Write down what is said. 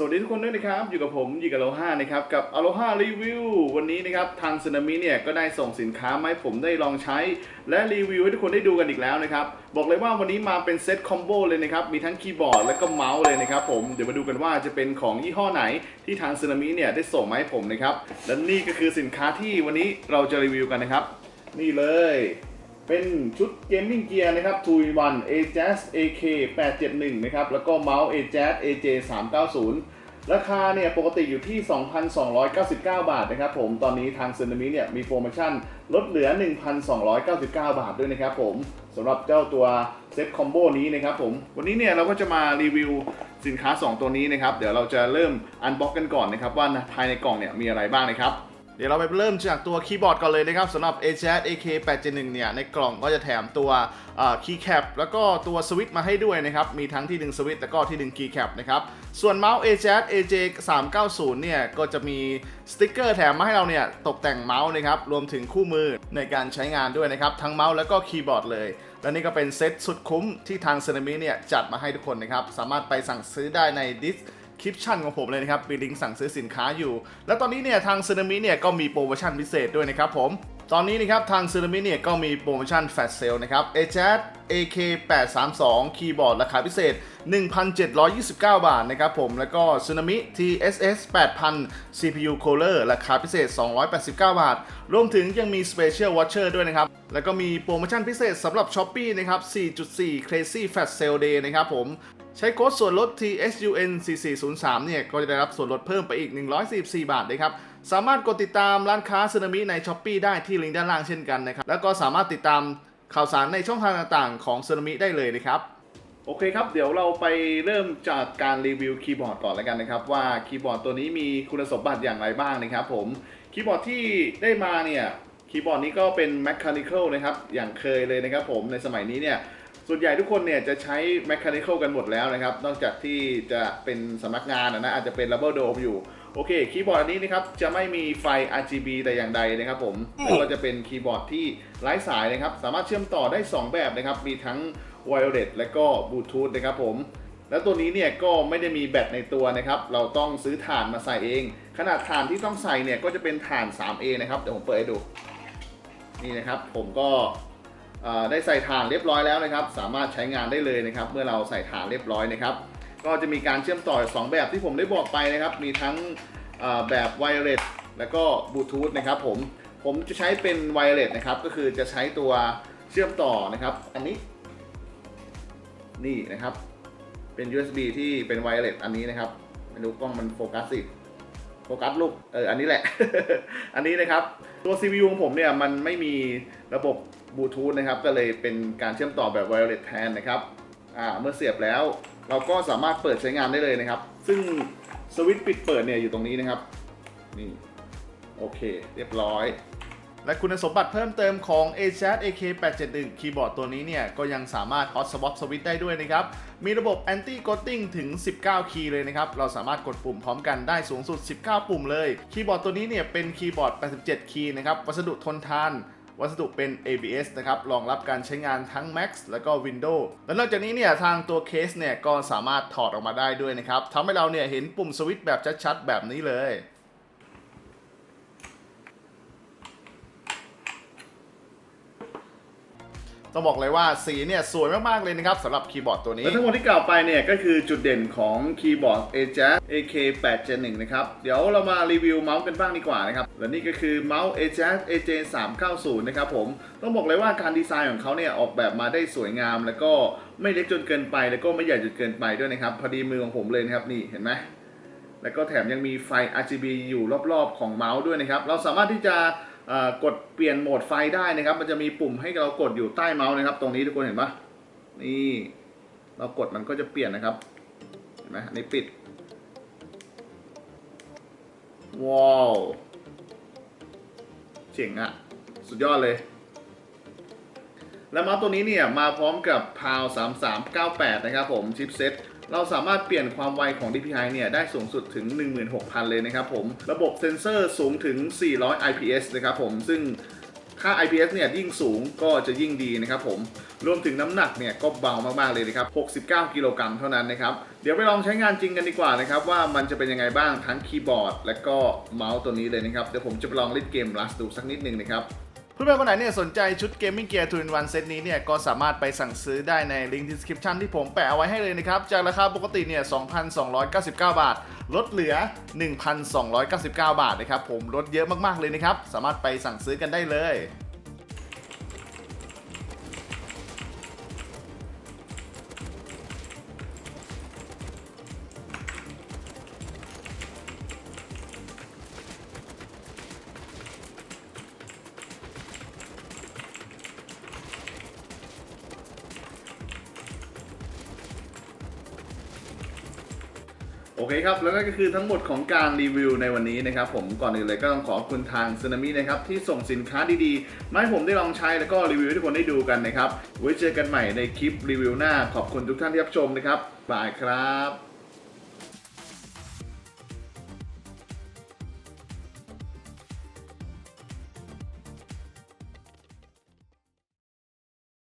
สวัสดีทุกคนด้วยนะครับ อยู่กับผมอยู่กับโลห้านะครับ กับ Aloha Review วันนี้นะครับ ทางสึนามิเนี่ย ก็ได้ส่งสินค้ามาให้ผมได้ลองใช้ และรีวิวให้ทุกคนได้ดูกันอีกแล้วนะครับ บอกเลยว่าวันนี้มาเป็นเซตคอมโบเลยนะครับ มีทั้งคีย์บอร์ดและก็เมาส์เลยนะครับผมเดี๋ยวมาดูกันว่าจะเป็นของยี่ห้อไหนที่ทางสึนามิเนี่ย ได้ส่งมาให้ผมนะครับและนี่ก็คือสินค้าที่วันนี้เราจะรีวิวกันนะครับ นี่เลย เป็นชุดเกมมิ่งเกียร์นะครับ2 in 1 Ajax AK 871 นะครับ แล้วก็เมาส์ Ajax AJ 390 ราคาเนี่ยปกติอยู่ที่ 2,299 บาทนะครับผม ตอนนี้ทางซึนามิเนี่ยมีโปรโมชั่นลดเหลือ 1,299 บาทด้วยนะครับผมสำหรับเจ้าตัวเซ็ตคอมโบนี้นะครับผม วันนี้เนี่ยเราก็จะมารีวิวสินค้า 2 ตัวนี้นะครับ เดี๋ยวเราจะเริ่มอันบ็อกกันก่อนนะครับว่าภายในกล่องเนี่ยมีอะไรบ้างนะครับ เดี๋ยวเราไปเริ่มจากตัวคีย์บอร์ดก่อนเลยนะครับสำหรับ a j a z AK871 เนี่ย ในกล่องก็จะแถมตัวคีย์แคปแล้วก็ตัวสวิตช์มาให้ด้วยนะครับ มีทั้งที่ดึงสวิตช์แล้วก็ที่ดึงคีย์แคปนะครับ ส่วนเมาส์ a j a z AJ390 เนี่ย ก็จะมีสติกเกอร์แถมมาให้เราเนี่ย ตกแต่งเมาส์นะครับ รวมถึงคู่มือในการใช้งานด้วยนะครับ ทั้งเมาส์แล้วก็คีย์บอร์ดเลยและนี่ก็เป็นเซตสุดคุ้มที่ทางเซนามิเนี่ยจัดมาให้ทุกคนนะครับ สามารถไปสั่งซื้อได้ในดิส คลิปชั่นของผมเลยนะครับมีลิงก์สั่งซื้อสินค้าอยู่ แล้วตอนนี้เนี่ยทางซึนามิเนี่ยก็มีโปรโมชั่นพิเศษด้วยนะครับผมตอนนี้นะครับทางซึนามิเนี่ยก็มีโปรโมชั่นแฟลชเซลนะครับ a j a z AK832 คีย์บอร์ดราคาพิเศษ 1,729 บาทนะครับผม แล้วก็ซึนามิ TSS 8000 CPU Cooler ราคาพิเศษ 289 บาท รวมถึงยังมี Special Watcher ด้วยนะครับ แล้วก็มีโปรโมชั่นพิเศษสำหรับ s h อ p e e นะครับ 4.4 Crazy Flash Sale Day นะครับผม ใช้โค้ดส่วนลด TSUN 4403 เนี่ยก็จะได้รับส่วนลดเพิ่มไปอีก 144 บาทนะครับ สามารถกดติดตามร้านค้าซึนามิใน s h อ p e e ได้ที่ลิงก์ด้านล่างเช่นกันนะครับ แล้วก็สามารถติดตามข่าวสารในช่องทางต่างๆ ของซึนามิได้เลยนะครับ โอเคครับ เดี๋ยวเราไปเริ่มจากการรีวิวคีย์บอร์ดก่อนแล้วกันนะครับ ว่าคีย์บอร์ดตัวนี้มีคุณสมบัติอย่างไรบ้างนะครับผม คีย์บอร์ดที่ได้มาเนี่ยคีย์บอร์ดนี้ก็เป็น mechanical นะครับ อย่างเคยเลยนะครับผม ในสมัยนี้เนี่ย ส่วนใหญ่ทุกคนเนี่ยจะใช้ mechanical กันหมดแล้วนะครับ นอกจากที่จะเป็นสำนักงานอะนะอาจจะเป็น rubber dome อยู่ โอเค คีย์บอร์ดอันนี้นะครับ จะไม่มีไฟ RGB แต่อย่างใดนะครับผมแล้วก็จะเป็นคีย์บอร์ดที่ไร้สายนะครับ สามารถเชื่อมต่อได้ 2 แบบนะครับ มีทั้ง wireless และก็ bluetooth นะครับผมแล้วตัวนี้เนี่ยก็ไม่ได้มีแบตในตัวนะครับ เราต้องซื้อถ่านมาใส่เอง ขนาดถ่านที่ต้องใส่เนี่ยก็จะเป็นถ่าน 3A นะครับ เดี๋ยวผมเปิดให้ดู นี่นะครับ ผมก็ ได้ใส่ถ่านเรียบร้อยแล้วนะครับ สามารถใช้งานได้เลยนะครับ เมื่อเราใส่ถ่านเรียบร้อยนะครับ ก็จะมีการเชื่อมต่อสองแบบที่ผมได้บอกไปนะครับ มีทั้งแบบไวเลสแล้วก็บลูทูธนะครับผม ผมจะใช้เป็นไวเลสนะครับ ก็คือจะใช้ตัวเชื่อมต่อนะครับ อันนี้ นี่นะครับ เป็น USB ที่เป็นไวเลสอันนี้นะครับไม่รู้กล้องมันโฟกัสสิโฟกัสลูก เออ อันนี้แหละ อันนี้นะครับ ตัว CPU ของผมเนี่ย มันไม่มีระบบ บลูทูธนะครับก็เลยเป็นการเชื่อมต่อแบบไวเลสแทนนะครับเมื่อเสียบแล้วเราก็สามารถเปิดใช้งานได้เลยนะครับ ซึ่งสวิตช์ปิดเปิดเนี่ยอยู่ตรงนี้นะครับนี่โอเค เรียบร้อย และคุณสมบัติเพิ่มเติมของ a j a z AK871 คีย์บอร์ดตัวนี้เนี่ย ก็ยังสามารถ Hot Swap Switch ได้ด้วยนะครับ มีระบบ Anti Ghosting ถึง 19 คีย์เลยนะครับ เราสามารถกดปุ่มพร้อมกันได้สูงสุด 19 ปุ่มเลย คีย์บอร์ดตัวนี้เนี่ยเป็นคีย์บอร์ด 87 คีย์นะครับ วัสดุทนทาน วัสดุเป็น ABS นะครับรองรับการใช้งานทั้ง Mac แล้วก็ Windows และนอกจากนี้เนี่ยทางตัวเคสเนี่ยก็สามารถถอดออกมาได้ด้วยนะครับทำให้เราเนี่ยเห็นปุ่มสวิตช์แบบชัดๆ แบบนี้เลย ต้องบอกเลยว่าสีเนี่ยสวยมาก ๆ เลยนะครับสำหรับคีย์บอร์ดตัวนี้ และทั้งหมดที่กล่าวไปเนี่ยก็คือจุดเด่นของคีย์บอร์ด Ajax AK8 Gen 1นะครับ เดี๋ยวเรามารีวิวเมาส์กันบ้างดีกว่านะครับ และนี่ก็คือเมาส์ Ajax AJ390 นะครับผม ต้องบอกเลยว่าการดีไซน์ของเขาเนี่ยออกแบบมาได้สวยงาม แล้วก็ไม่เล็กจนเกินไป แล้วก็ไม่ใหญ่จนเกินไปด้วยนะครับ พอดีมือของผมเลยนะครับนี่เห็นไหมแล้วก็แถมยังมีไฟ RGB อยู่รอบๆของเมาส์ด้วยนะครับ เราสามารถที่จะ กดเปลี่ยนโหมดไฟได้นะครับ มันจะมีปุ่มให้เรากดอยู่ใต้เมาส์นะครับ ตรงนี้ทุกคนเห็นปะนี่เรากดมันก็จะเปลี่ยนนะครับเห็นไหมอันนี้ปิดว้าวเจ๋งอะสุดยอดเลย และเมาส์ตัวนี้เนี่ยมาพร้อมกับ PAL 3398 นะครับผมชิปเซ็ต เราสามารถเปลี่ยนความไวของ DPI เนี่ยได้สูงสุดถึง 16,000 เลยนะครับผม ระบบเซ็นเซอร์สูงถึง 400 IPS นะครับผม ซึ่งค่า IPS เนี่ยยิ่งสูงก็จะยิ่งดีนะครับผม รวมถึงน้ำหนักเนี่ยก็เบามากๆเลยนะครับ 69 กิโลกรัมเท่านั้นนะครับ เดี๋ยวไปลองใช้งานจริงกันดีกว่านะครับ ว่ามันจะเป็นยังไงบ้างทั้งคีย์บอร์ด และก็เมาส์ตัวนี้เลยนะครับ เดี๋ยวผมจะไปลองเล่นเกม Rust ดูสักนิดนึงนะครับ เพื่อนๆคนไหนเนี่ยสนใจชุด Gaming Gear 2 in 1เซตนี้เนี่ยก็สามารถไปสั่งซื้อได้ในลิงก์ description ที่ผมแปะเอาไว้ให้เลยนะครับ จากราคาปกติเนี่ย 2,299 บาท ลดเหลือ 1,299 บาทนะครับ ผมลดเยอะมากๆเลยนะครับ สามารถไปสั่งซื้อกันได้เลย โอเคครับ แล้วนั่นก็คือทั้งหมดของการรีวิวในวันนี้นะครับ ผมก่อนอื่นเลยก็ต้องขอบคุณทางซูนามินะครับที่ส่งสินค้าดีๆมาให้ผมได้ลองใช้แล้วก็รีวิวให้ทุกคนได้ดูกันนะครับ ไว้เจอกันใหม่ในคลิปรีวิวหน้า ขอบคุณทุกท่านที่รับชมนะครับบายครับ